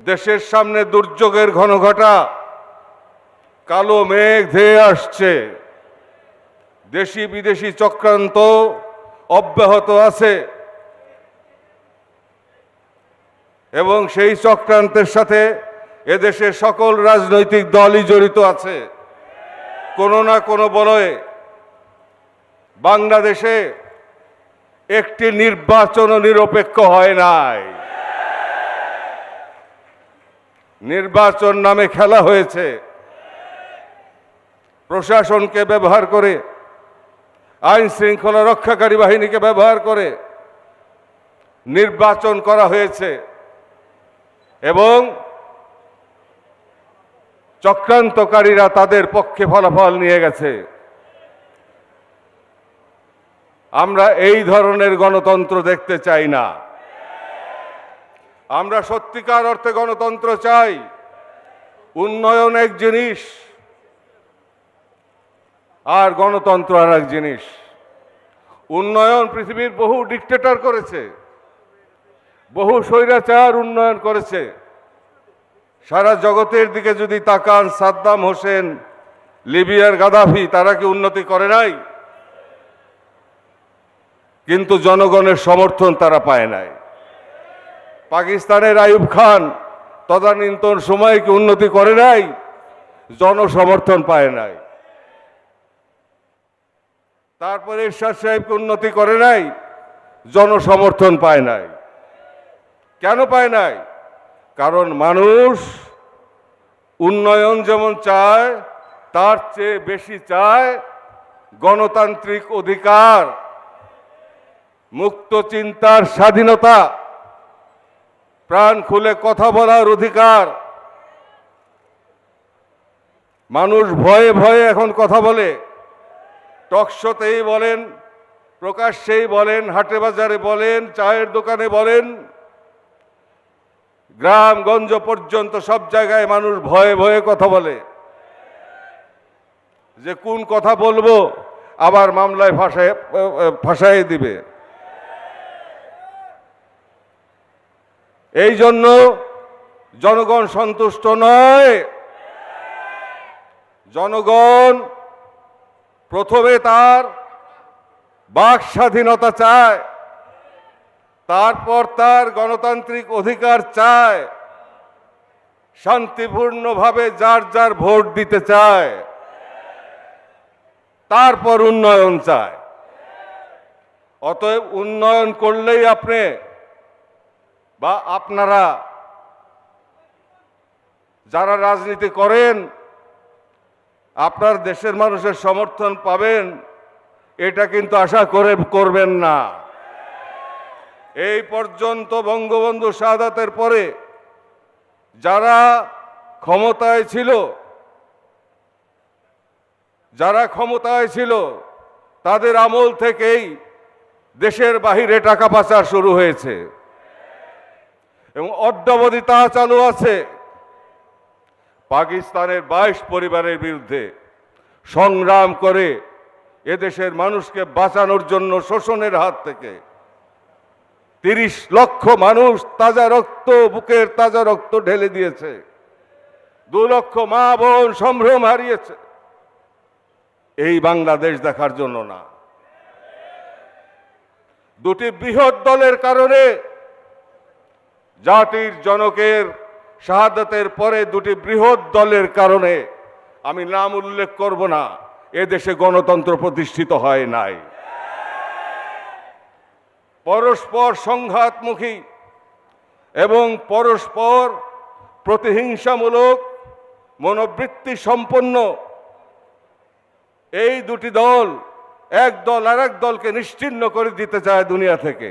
দেশের সামনে দুর্যোগের ঘনঘটা, কালো মেঘ ধেয়ে আসছে। দেশি বিদেশি চক্রান্ত অব্যাহত আছে। এবং সেই চক্রান্তের সাথে এদেশের সকল রাজনৈতিক দলই জড়িত আছে। কোনো না কোনো বলয়ে বাংলাদেশে একটি নির্বাচনও নিরপেক্ষ হয় নাই। নির্বাচন নামে খেলা হয়েছে। প্রশাসনকে ব্যবহার করে, আইন শৃঙ্খলা রক্ষাকারী বাহিনীকে ব্যবহার করে নির্বাচন করা হয়েছে এবং চক্রান্তকারীরা তাদের পক্ষে ফলাফল নিয়ে গেছে। আমরা এই ধরনের গণতন্ত্র দেখতে চাই না। আমরা সত্যিকার অর্থে গণতন্ত্র চাই। উন্নয়ন এক জিনিস, আর গণতন্ত্র আর এক জিনিস। উন্নয়ন পৃথিবীর বহু ডিক্টেটর করেছে, বহু স্বৈরাচার উন্নয়ন করেছে। সারা জগতের দিকে যদি তাকান, সাদ্দাম হোসেন, লিবিয়ার গাদাফি, তারা কি উন্নতি করে নাই? কিন্তু জনগণের সমর্থন তারা পায় নাই। পাকিস্তানের আইয়ুব খান তদানীন্তন সময় কি উন্নতি করে নাই, জনসমর্থন পায় নাই। তারপরে ইরশাদ সাহেবকে উন্নতি করে নাই, জনসমর্থন পায় নাই। কেন পায় নাই? কারণ মানুষ উন্নয়ন যেমন চায়, তার চেয়ে বেশি চায় গণতান্ত্রিক অধিকার, মুক্ত চিন্তার স্বাধীনতা। প্রাণ খুলে কথা বলার অধিকার। মানুষ ভয়ে ভয়ে এখন কথা বলে। টকশোতেই বলেন, প্রকাশ্যেই বলেন, হাটে বাজারে বলেন, চায়ের দোকানে বলেন। গ্রামগঞ্জ পর্যন্ত সব জায়গায় মানুষ ভয়ে ভয়ে কথা বলে। যে কোন কথা বলব, আবার মামলায় ফাঁসায় ফাঁসাই দিবে। এই জন্য জনগণ সন্তুষ্ট নয়। জনগণ প্রথমে তার বাক স্বাধীনতা চায়, তারপর তার গণতান্ত্রিক অধিকার চায়, শান্তিপূর্ণভাবে যার যার ভোট দিতে চায়, তারপর উন্নয়ন চায়। অতএব উন্নয়ন করলেই আপনি বা আপনারা যারা রাজনীতি করেন, আপনার দেশের মানুষের সমর্থন পাবেন, এটা কিন্তু আশা করে করবেন না। এই পর্যন্ত বঙ্গবন্ধু শাহাদাতের পরে যারা ক্ষমতায় ছিল, যারা ক্ষমতায় ছিল, তাদের আমল থেকেই দেশের বাহিরে টাকা পাচার শুরু হয়েছে। এবং অদ্যাবধি তা চালু আছে। পাকিস্তানের বাইশ পরিবারের বিরুদ্ধে সংগ্রাম করে এদেশের মানুষকে বাঁচানোর জন্য শোষণের হাত থেকে তিরিশ লক্ষ মানুষ তাজা রক্ত, বুকের তাজা রক্ত ঢেলে দিয়েছে। দু লক্ষ মা বোন সম্ভ্রম হারিয়েছে। এই বাংলাদেশ দেখার জন্য না। দুটি বৃহৎ দলের কারণে জাতির জনকের শাহাদাতের পরে দুটি বৃহৎ দলের কারণে আমি নাম উল্লেখ করব না এদেশে গণতন্ত্র প্রতিষ্ঠিত হয় নাই। পরস্পর সংঘাতমুখী এবং পরস্পর প্রতিহিংসামূলক মনোবৃত্তি সম্পন্ন এই দুটি দল, এক দল আর এক দলকে নিশ্চিহ্ন করে দিতে চায় দুনিয়া থেকে।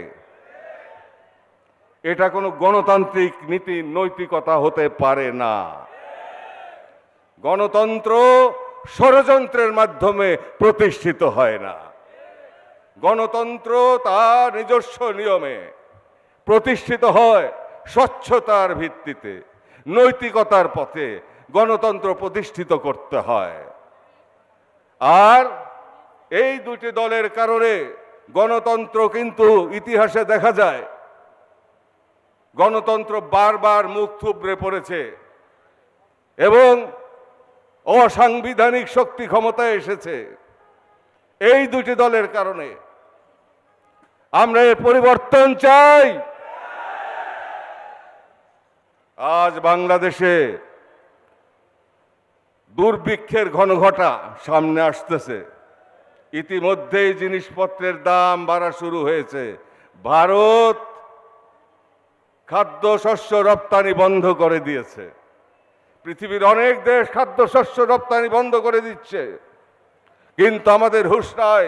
এটা কোনো গণতান্ত্রিক নীতি, নৈতিকতা হতে পারে না। গণতন্ত্র ষড়যন্ত্রের মাধ্যমে প্রতিষ্ঠিত হয় না। গণতন্ত্র তার নিজস্ব নিয়মে প্রতিষ্ঠিত হয় স্বচ্ছতার ভিত্তিতে, নৈতিকতার পথে গণতন্ত্র প্রতিষ্ঠিত করতে হয়। আর এই দুটি দলের কারণে গণতন্ত্র কিন্তু ইতিহাসে দেখা যায় গণতন্ত্র বারবার মুখ থুবড়ে পড়েছে এবং অসাংবিধানিক শক্তি ক্ষমতায় এসেছে। এই দুটি দলের কারণে আমরা এর পরিবর্তন চাই। আজ বাংলাদেশে দুর্ভিক্ষের ঘনঘটা সামনে আসতেছে। ইতিমধ্যেই জিনিসপত্রের দাম বাড়া শুরু হয়েছে। ভারত খাদ্যশস্য রপ্তানি বন্ধ করে দিয়েছে। পৃথিবীর অনেক দেশ খাদ্যশস্য রপ্তানি বন্ধ করে দিচ্ছে। কিন্তু আমাদের হুঁশ নাই,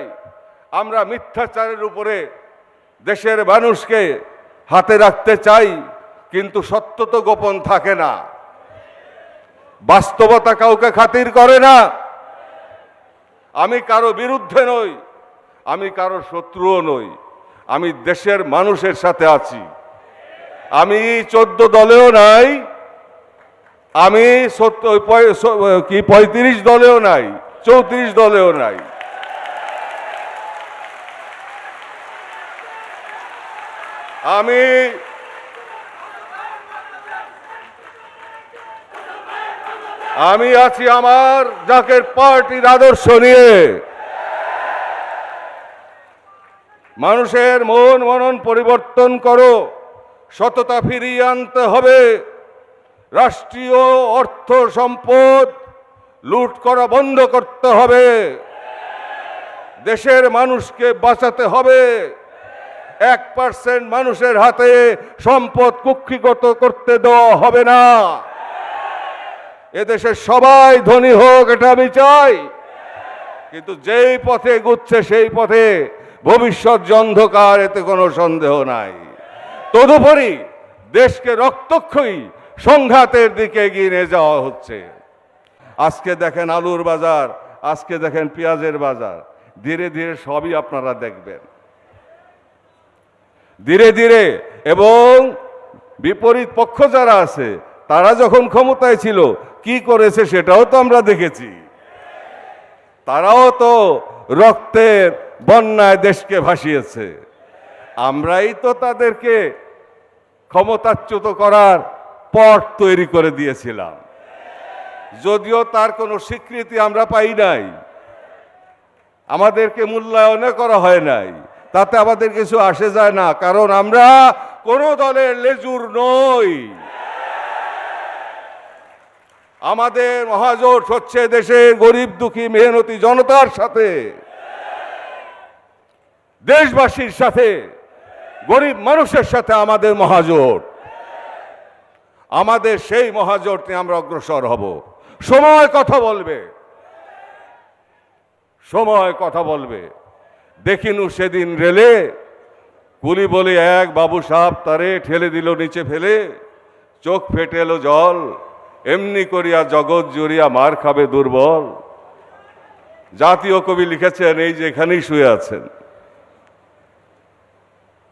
আমরা মিথ্যাচারের উপরে দেশের মানুষকে হাতে রাখতে চাই, কিন্তু সত্য তো গোপন থাকে না। বাস্তবতা কাউকে খাতির করে না। আমি কারও বিরুদ্ধে নই, আমি কারও শত্রুও নই, আমি দেশের মানুষের সাথে আছি। আমি চোদ্দ দলেও নাই, আমি কি, পঁয়ত্রিশ দলেও নাই, চৌত্রিশ দলেও নাই। আমি আমি আছি আমার জাকের পার্টির আদর্শ নিয়ে। মানুষের মন মনন পরিবর্তন করো। সততা ফিরিয়ে আনতে হবে। রাষ্ট্রীয় অর্থ সম্পদ লুট করা বন্ধ করতে হবে। দেশের মানুষকে বাঁচাতে হবে। এক পার্সেন্ট মানুষের হাতে সম্পদ কুক্ষিগত করতে দেওয়া হবে না। এদেশের সবাই ধনী হোক, এটা আমি চাই। কিন্তু যেই পথে গুচ্ছে সেই পথে ভবিষ্যৎ অন্ধকার, এতে কোনো সন্দেহ নাই। তদুপরি দেশকে রক্তক্ষয়ী সংঘাতের দিকে এগিয়ে নিয়ে যাওয়া হচ্ছে। আজকে দেখেন আলুর বাজার, আজকে দেখেন পেঁয়াজের বাজার। ধীরে ধীরে সবই আপনারা দেখবেন। ধীরে ধীরে এবং বিপরীত পক্ষ যারা আছে, তারা যখন ক্ষমতায় ছিল, কি করেছে সেটাও তো আমরা দেখেছি। তারাও তো রক্তের বন্যায় দেশকে ভাসিয়েছে। আমরাই তো তাদেরকে ক্ষমতাচ্যুত করার পথ তৈরি করে দিয়েছিলাম। যদিও তার কোনো স্বীকৃতি আমরা পাই নাই। আমাদেরকে মূল্যায়নে করা হয় নাই। তাতে আমাদের কিছু আসে যায় না, কারণ আমরা কোনো দলের লেজুর নই। আমাদের মহাজোট হচ্ছে দেশের গরিব দুঃখী মেহনতি জনতার সাথে, দেশবাসীর সাথে। গরিব মানুষের সাথে আমাদের মহাজোট। আমাদের সেই মহাজোট নিয়ে আমরা অগ্রসর হব। সময় কথা বলবে। সময় কথা বলবে। দেখিনু সেদিন রেলে, কুলি বলে এক বাবু সাপ তারে ঠেলে দিল নিচে ফেলে। চোখ ফেটে এলো জল, এমনি করিয়া জগৎ জুড়িয়া মার খাবে দুর্বল। জাতীয় কবি লিখেছেন, এই যে এখানেই শুয়ে আছেন।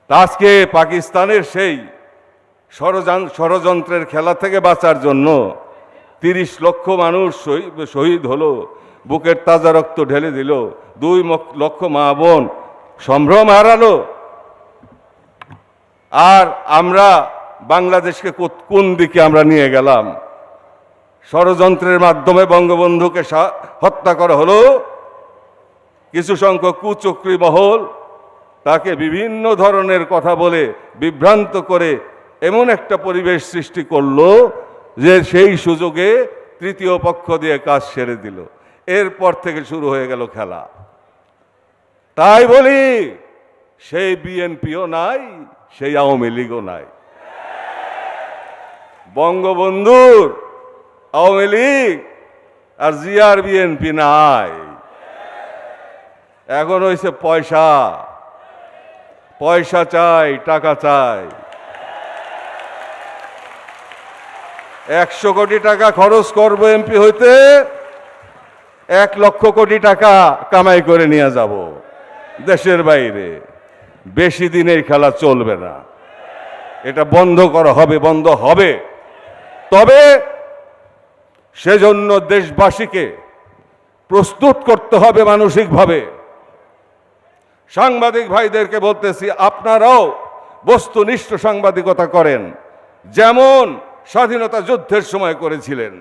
আজকে পাকিস্তানের সেই ষড়যন্ত্রের খেলা থেকে বাঁচার জন্য তিরিশ লক্ষ মানুষ শহী- শহীদ হলো, বুকের তাজা রক্ত ঢেলে দিল, দুই লক্ষ মা বোন সম্ভ্রম হারালো। আর আমরা বাংলাদেশকে কোন দিকে আমরা নিয়ে গেলাম? ষড়যন্ত্রের মাধ্যমে বঙ্গবন্ধুকে হত্যা করা হলো। কিছু সংখ্যক কুচক্রী মহল তাকে বিভিন্ন ধরনের কথা বলে বিভ্রান্ত করে এমন একটা পরিবেশ সৃষ্টি করল যে সেই সুযোগে তৃতীয় পক্ষ দিয়ে কাজ সেরে দিল। এরপর থেকে শুরু হয়ে গেল খেলা। তাই বলি, সেই বিএনপিও নাই, সেই আওয়ামী লীগও নাই। বঙ্গবন্ধুর আওয়ামী লীগ আর জিয়ার বিএনপি নাই। এখন হয়েছে পয়সা। পয়সা চাই, টাকা চাই। একশো কোটি টাকা খরচ করব এমপি হইতে, এক লক্ষ কোটি টাকা কামাই করে নিয়ে যাব দেশের বাইরে। বেশি দিনের খেলা চলবে না। এটা বন্ধ করা হবে, বন্ধ হবে। তবে সেজন্য দেশবাসীকে প্রস্তুত করতে হবে মানসিকভাবে। সাংবাদিক ভাইদেরকে বলতেছি, আপনারাও বস্তুনিষ্ঠ সাংবাদিকতা করেন, যেমন স্বাধীনতা যুদ্ধের সময় করেছিলেন।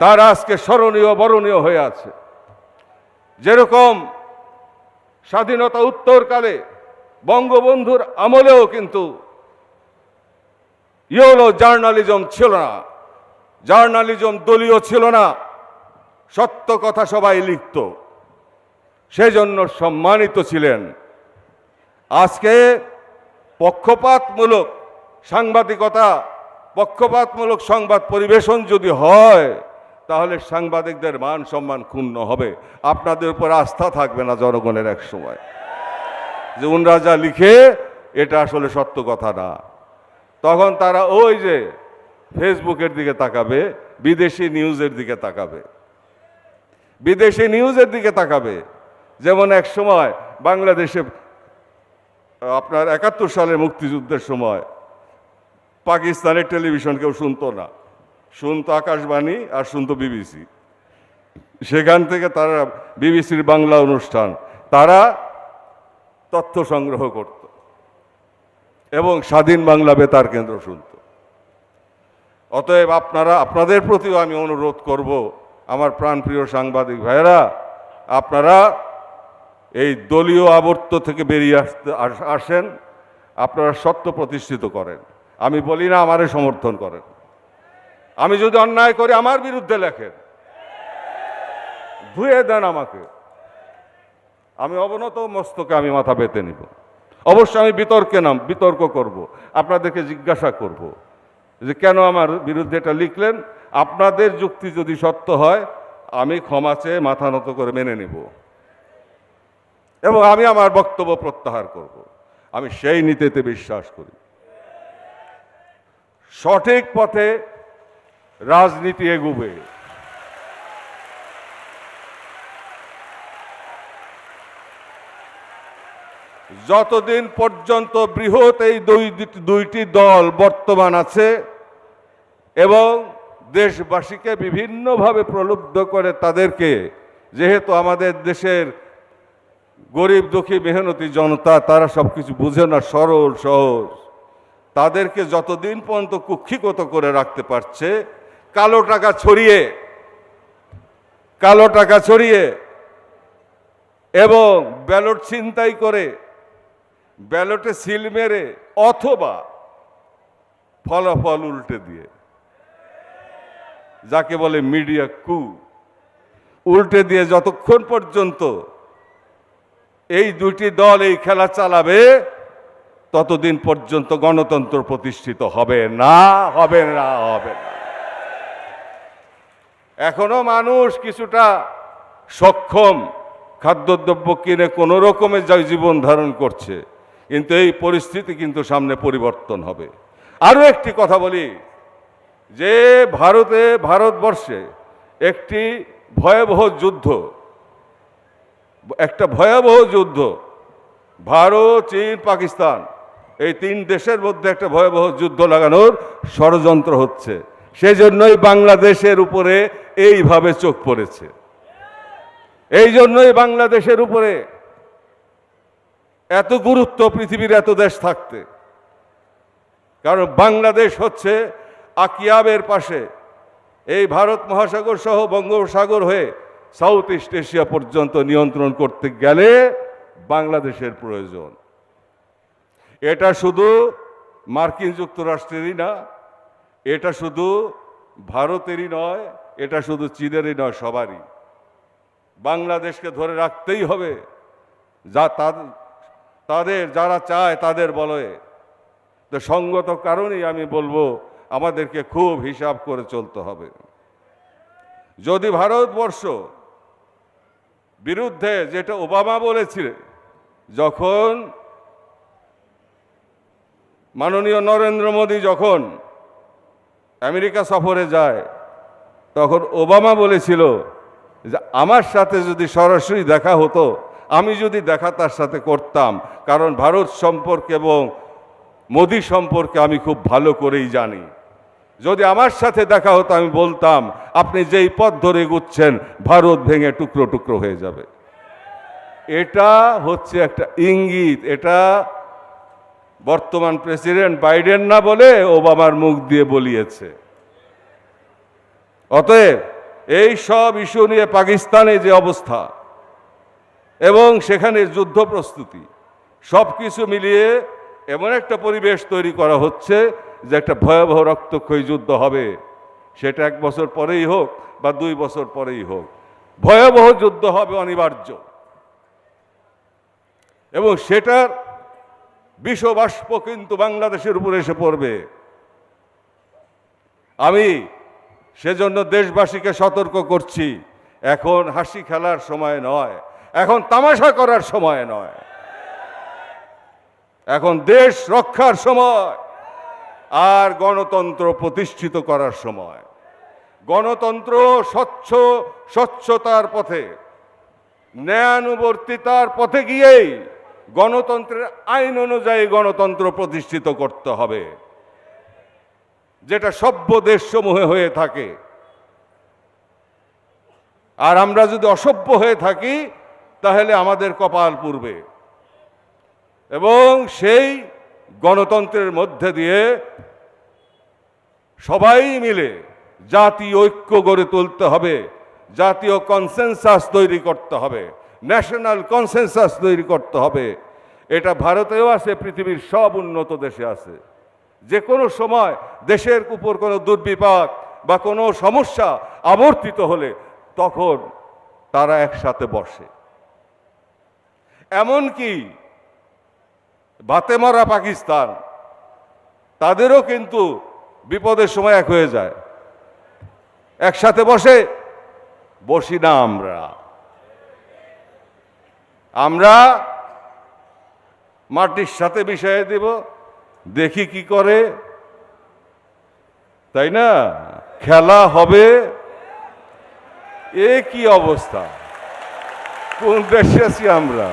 তার আজকে স্মরণীয়, বরণীয় হয়ে আছে। যেরকম স্বাধীনতা উত্তরকালে বঙ্গবন্ধুর আমলেও কিন্তু ইয়েলো জার্নালিজম ছিল না, জার্নালিজম দলীয় ছিল না, সত্য কথা সবাই লিখত। সেজন্য সম্মানিত ছিলেন। আজকে পক্ষপাতমূলক সাংবাদিকতা, পক্ষপাতমূলক সংবাদ পরিবেশন যদি হয়, তাহলে সাংবাদিকদের মান সম্মান ক্ষুণ্ণ হবে। আপনাদের উপর আস্থা থাকবে না জনগণের এক সময়। যে উনরা যা লিখে, এটা আসলে সত্য কথা না। তখন তারা ওই যে ফেসবুকের দিকে তাকাবে, বিদেশি নিউজের দিকে তাকাবে। বিদেশি নিউজের দিকে তাকাবে। যেমন এক সময় বাংলাদেশে, আপনার একাত্তর সালের মুক্তিযুদ্ধের সময় পাকিস্তানের টেলিভিশন কেউ শুনতো না। শুনতো আকাশবাণী আর শুনতো বিবিসি। সেখান থেকে তারা বিবিসির বাংলা অনুষ্ঠান, তারা তথ্য সংগ্রহ করত এবং স্বাধীন বাংলা বেতার কেন্দ্র শুনত। অতএব আপনারা, আপনাদের প্রতিও আমি অনুরোধ করব, আমার প্রাণপ্রিয় সাংবাদিক ভাইয়েরা, আপনারা এই দলীয় আবর্ত থেকে বেরিয়ে আসতে আস- আসেন, আপনারা সত্য প্রতিষ্ঠিত করেন। আমি বলি না আমারে সমর্থন করেন। আমি যদি অন্যায় করি আমার বিরুদ্ধে লেখেন। ধুয়ে দেন আমাকে। আমি অবনত মস্তকে আমি মাথা পেতে নিব। অবশ্য আমি বিতর্কে নাম, বিতর্ক করব। আপনাদেরকে জিজ্ঞাসা করব যে কেন আমার বিরুদ্ধে এটা লিখলেন? আপনাদের যুক্তি যদি সত্য হয়, আমি ক্ষমা চেয়ে মাথা নত করে মেনে নিব। এবং আমি আমার বক্তব্য প্রত্যাহার করব। আমি সেই নীতিতে বিশ্বাস করি। সঠিক পথে রাজনীতি এগুবে। যতদিন পর্যন্ত বৃহৎ এই দুই দুইটি দল বর্তমান আছে এবং দেশবাসীকে বিভিন্নভাবে প্রলুব্ধ করে তাদেরকে, যেহেতু আমাদের দেশের গরিব, দুঃখী, মেহনতি জনতা, তারা সব কিছু বুঝে না, সরল, সহজ। তাদেরকে যতদিন পর্যন্ত কুক্ষিগত করে রাখতে পারছে, কালো টাকা ছড়িয়ে, কালো টাকা ছড়িয়ে এবং ব্যালট ছিনতাই করে, ব্যালটে সিল মেরে অথবা ফলাফল উল্টে দিয়ে। যাকে বলে মিডিয়া কু। উল্টে দিয়ে যতক্ষণ পর্যন্ত এই দুটি দল এই খেলা চালাবে, ততদিন পর্যন্ত গণতন্ত্র প্রতিষ্ঠিত হবে না হবে না হবে না। এখনও মানুষ কিছুটা সক্ষম, খাদ্যদ্রব্য কিনে কোনো রকমের যা জীবন ধারণ করছে, কিন্তু এই পরিস্থিতি কিন্তু সামনে পরিবর্তন হবে। আরও একটি কথা বলি, যে ভারতে, ভারতবর্ষে একটি ভয়াবহ যুদ্ধ একটা ভয়াবহ যুদ্ধ, ভারত, চীন, পাকিস্তান, এই তিন দেশের মধ্যে একটা ভয়াবহ যুদ্ধ লাগানোর ষড়যন্ত্র হচ্ছে। সেজন্যই বাংলাদেশের উপরে এইভাবে চোখ পড়েছে। এই জন্যই বাংলাদেশের উপরে এত গুরুত্ব পৃথিবীর এত দেশ থাকতে। কারণ বাংলাদেশ হচ্ছে আকিয়াবের পাশে। এই ভারত মহাসাগর সহ বঙ্গোপসাগর হয়ে সাউথ ইস্ট এশিয়া পর্যন্ত নিয়ন্ত্রণ করতে গেলে বাংলাদেশের প্রয়োজন। এটা শুধু মার্কিন যুক্তরাষ্ট্রেরই না, এটা শুধু ভারতেরই নয়, এটা শুধু চীনেরই নয়, সবারই। বাংলাদেশকে ধরে রাখতেই হবে, যা তাদের, যারা চায় তাদের বলয়ে তো সঙ্গত কারণেই আমি বলব, আমাদেরকে খুব হিসাব করে চলতে হবে। যদি ভারতবর্ষ বিরুদ্ধে, যেটা ওবামা বলেছিলেন, যখন মাননীয় নরেন্দ্র মোদী যখন আমেরিকা সফরে যায়, তখন ওবামা বলেছিল যে, আমার সাথে যদি সরাসরি দেখা হতো, আমি যদি দেখা তার সাথে করতাম, কারণ ভারত সম্পর্কে এবং মোদী সম্পর্কে আমি খুব ভালো করেই জানি। যদি আমার সাথে দেখা হতো, আমি বলতাম, আপনি যেই পথ ধরে এগুচ্ছেন, ভারত ভেঙে টুকরো টুকরো হয়ে যাবে। এটা হচ্ছে একটা ইঙ্গিত, এটা বর্তমান প্রেসিডেন্ট বাইডেন না বলে ওবামার মুখ দিয়ে বলিয়েছে। অতএব, এই সব ইস্যু নিয়ে পাকিস্তানে যে অবস্থা এবং সেখানে যুদ্ধ প্রস্তুতি সব কিছু মিলিয়ে এমন একটা পরিবেশ তৈরি করা হচ্ছে যে একটা ভয়াবহ রক্তক্ষয়ী যুদ্ধ হবে, সেটা এক বছর পরেই হোক বা দুই বছর পরেই হোক। ভয়াবহ যুদ্ধ হবে অনিবার্য। এবং সেটার বিশ্ববাষ্প কিন্তু বাংলাদেশের উপর এসে পড়বে। আমি সেজন্য দেশবাসীকে সতর্ক করছি, এখন হাসি খেলার সময় নয়, এখন তামাশা করার সময় নয়। এখন দেশ রক্ষার সময়। আর গণতন্ত্র প্রতিষ্ঠিত করার সময়। গণতন্ত্র স্বচ্ছ, স্বচ্ছতার পথে, ন্যায়ানুবর্তিতার পথে গিয়েই গণতন্ত্রের আইন অনুযায়ী গণতন্ত্র প্রতিষ্ঠিত করতে হবে। যেটা সভ্য দেশসমূহে হয়ে থাকে। আর আমরা যদি অসভ্য হয়ে থাকি, তাহলে আমাদের কপাল পূর্বে এবং সেই গণতন্ত্রের মধ্যে দিয়ে সবাই মিলে জাতীয় ঐক্য গড়ে তুলতে হবে, জাতীয় কনসেনসাস তৈরি করতে হবে ন্যাশনাল কনসেনসাস তৈরি করতে হবে। এটা ভারতেও আছে, পৃথিবীর সব উন্নত দেশে আছে। যে কোনো সময় দেশের উপর কোনো দুর্বিপাক বা কোনো সমস্যা আবর্তিত হলে তখন তারা একসাথে বসে। এমনকি বাতে মারা পাকিস্তান, তাদেরও কিন্তু বিপদের সময় এক হয়ে যায়। একসাথে বসে, বসি না আমরা। আমরা মাটির সাথে মিশিয়ে দেব, দেখি কি করে। তাই না? খেলা হবে। এ কি অবস্থা? কোন দেশে আছি আমরা?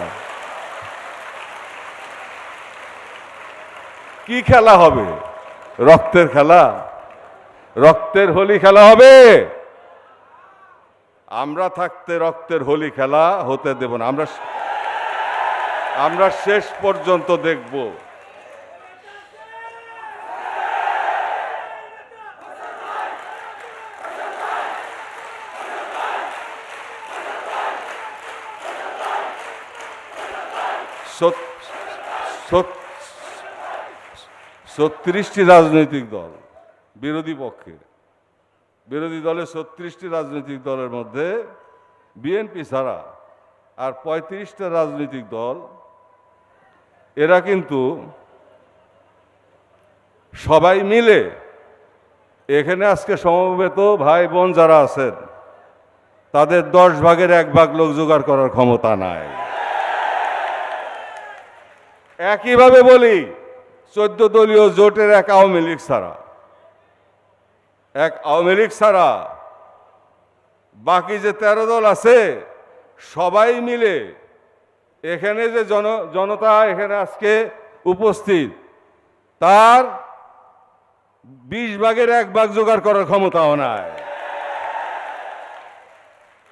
কি খেলা হবে? রক্তের খেলা? রক্তের হোলি খেলা হবে? আমরা থাকতে রক্তের হোলি খেলা হতে দেব না। আমরা আমরা শেষ পর্যন্ত দেখব। সত্য সত- ছত্রিশটি রাজনৈতিক দল, বিরোধী পক্ষে। বিরোধী দলের ছত্রিশটি রাজনৈতিক দলের মধ্যে বিএনপি ছাড়া আর পঁয়ত্রিশটা রাজনৈতিক দল, এরা কিন্তু সবাই মিলে এখানে আজকে সমবেত ভাই বোন যারা আছেন, তাদের দশ ভাগের এক ভাগ লোক জোগাড় করার ক্ষমতা নাই। একইভাবে বলি চোদ্দ দলীয় জোটের এক আওয়ামী লীগ ছাড়া। এক আওয়ামী লীগ ছাড়া বাকি যে তেরো দল আছে, সবাই মিলে এখানে যে জন, জনতা এখানে আজকে উপস্থিত, তার বিশ ভাগের এক ভাগ জোগাড় করার ক্ষমতাও নাই।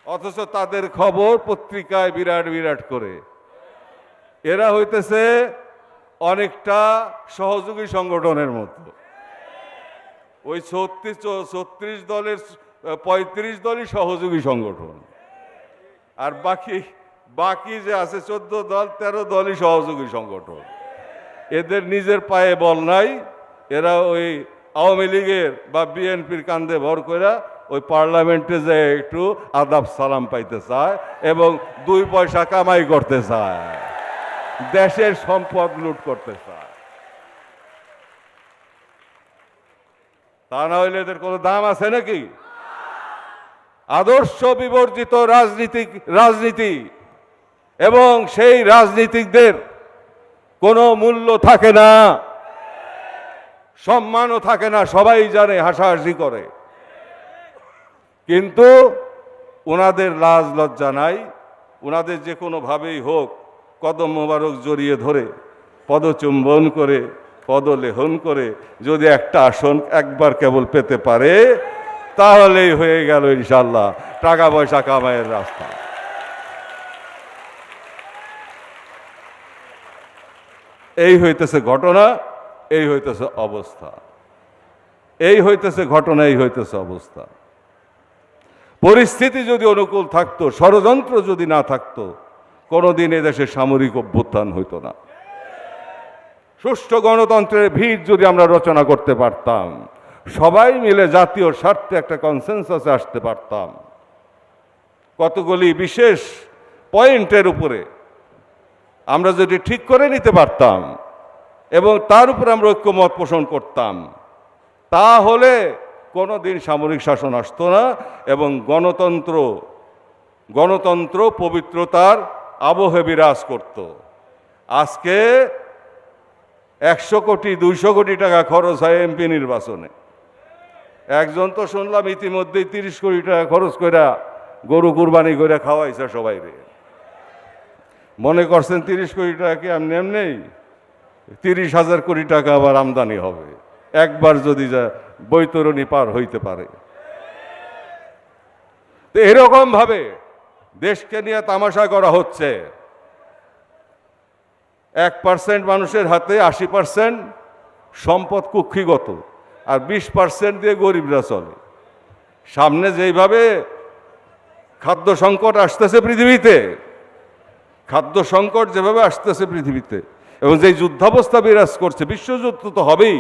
অথচ তাদের খবর পত্রিকায় বিরাট বিরাট করে। এরা হইতেছে অনেকটা সহযোগী সংগঠনের মতো। ওই ছত্রিশ ছত্রিশ দলের, পঁয়ত্রিশ দলই সহযোগী সংগঠন। আর বাকি বাকি যে আছে চোদ্দ দল, তেরো দলই সহযোগী সংগঠন। এদের নিজের পায়ে বল নাই, এরা ওই আওয়ামী লীগের বা বিএনপির কান্দে ভর করে ওই পার্লামেন্টে যে একটু আদাব সালাম পাইতে চায় এবং দুই পয়সা কামাই করতে চায়। দেশের সম্পদ লুট করতে চায়। তা না হইলে এদের কোনো দাম আছে নাকি? আদর্শ বিবর্জিত রাজনীতিক, রাজনীতি এবং সেই রাজনীতিকদের কোনো মূল্য থাকে না, সম্মানও থাকে না, সবাই জানে, হাসাহাসি করে। কিন্তু ওনাদের লাজ লজ্জা নাই, ওনাদের যে কোনোভাবেই হোক কদম মোবারক জড়িয়ে ধরে, পদচুম্বন করে, পদলেহন করে, যদি একটা আসন একবার কেবল পেতে পারে, তাহলেই হয়ে গেল ইনশাল্লাহ টাকা পয়সা কামাইয়ের রাস্তা। এই হইতেছে ঘটনা, এই হইতেছে অবস্থা। এই হইতেছে ঘটনা, এই হইতেছে অবস্থা। পরিস্থিতি যদি অনুকূল থাকতো, ষড়যন্ত্র যদি না থাকতো কোনোদিন এদেশে সামরিক অভ্যুত্থান হইতো না। সুষ্ঠু গণতন্ত্রের ভিত যদি আমরা রচনা করতে পারতাম, সবাই মিলে জাতীয় স্বার্থে একটা কনসেনসাসে আসতে পারতাম। কতগুলি বিশেষ পয়েন্টের উপরে আমরা যদি ঠিক করে নিতে পারতাম এবং তার উপরে আমরা ঐক্যমত পোষণ করতাম, তাহলে কোনো দিন সামরিক শাসন আসতো না এবং গণতন্ত্র গণতন্ত্র পবিত্রতার আবহে বিরাজ করত। আজকে একশো কোটি, দুইশো কোটি টাকা খরচ হয় এমপি নির্বাচনে। একজন তো শুনলাম ইতিমধ্যেই তিরিশ কোটি টাকা খরচ কইরা গরু কুরবানি করে খাওয়াইছে সবাই মনে করছেন তিরিশ কোটি টাকা কি এমনি এমনি? তিরিশ হাজার কোটি টাকা আবার আমদানি হবে। একবার যদি যা বৈতরণী পার হইতে পারে। তো এরকম ভাবে দেশকে নিয়ে তামাশা করা হচ্ছে। এক পার্সেন্ট মানুষের হাতে আশি পার্সেন্ট সম্পদ কুক্ষিগত, আর বিশ পার্সেন্ট দিয়ে গরিবরা চলে। সামনে যেইভাবে খাদ্য সংকট আসতেছে পৃথিবীতে, খাদ্য সংকট যেভাবে আসতেছে পৃথিবীতে, এবং যেই যুদ্ধাবস্থা বিরাজ করছে, বিশ্বযুদ্ধ তো হবেই।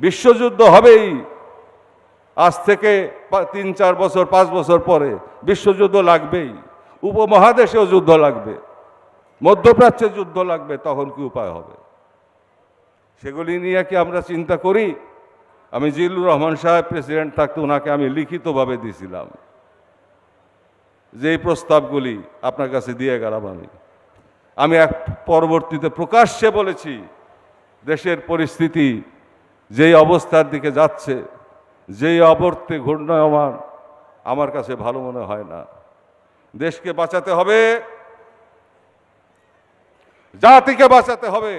বিশ্বযুদ্ধ হবেই। আজ থেকে তিন, চার বছর, পাঁচ বছর পরে বিশ্বযুদ্ধ লাগবেই। উপমহাদেশেও যুদ্ধ লাগবে। মধ্যপ্রাচ্যে যুদ্ধ লাগবে, তখন কি উপায় হবে? সেগুলি নিয়ে কি আমরা চিন্তা করি? আমি জিল্লুর রহমান সাহেব প্রেসিডেন্ট থাকতে ওনাকে আমি লিখিতভাবে দিয়েছিলাম যে এই প্রস্তাবগুলি আপনার কাছে দিয়ে গেলাম আমি। আমি এক পরবর্তীতে প্রকাশ্যে বলেছি, দেশের পরিস্থিতি যেই অবস্থার দিকে যাচ্ছে যেই অবর্তে ঘূর্ণায়মান আমার কাছে ভালো মনে হয় না। দেশকে বাঁচাতে হবে, জাতিকে বাঁচাতে হবে।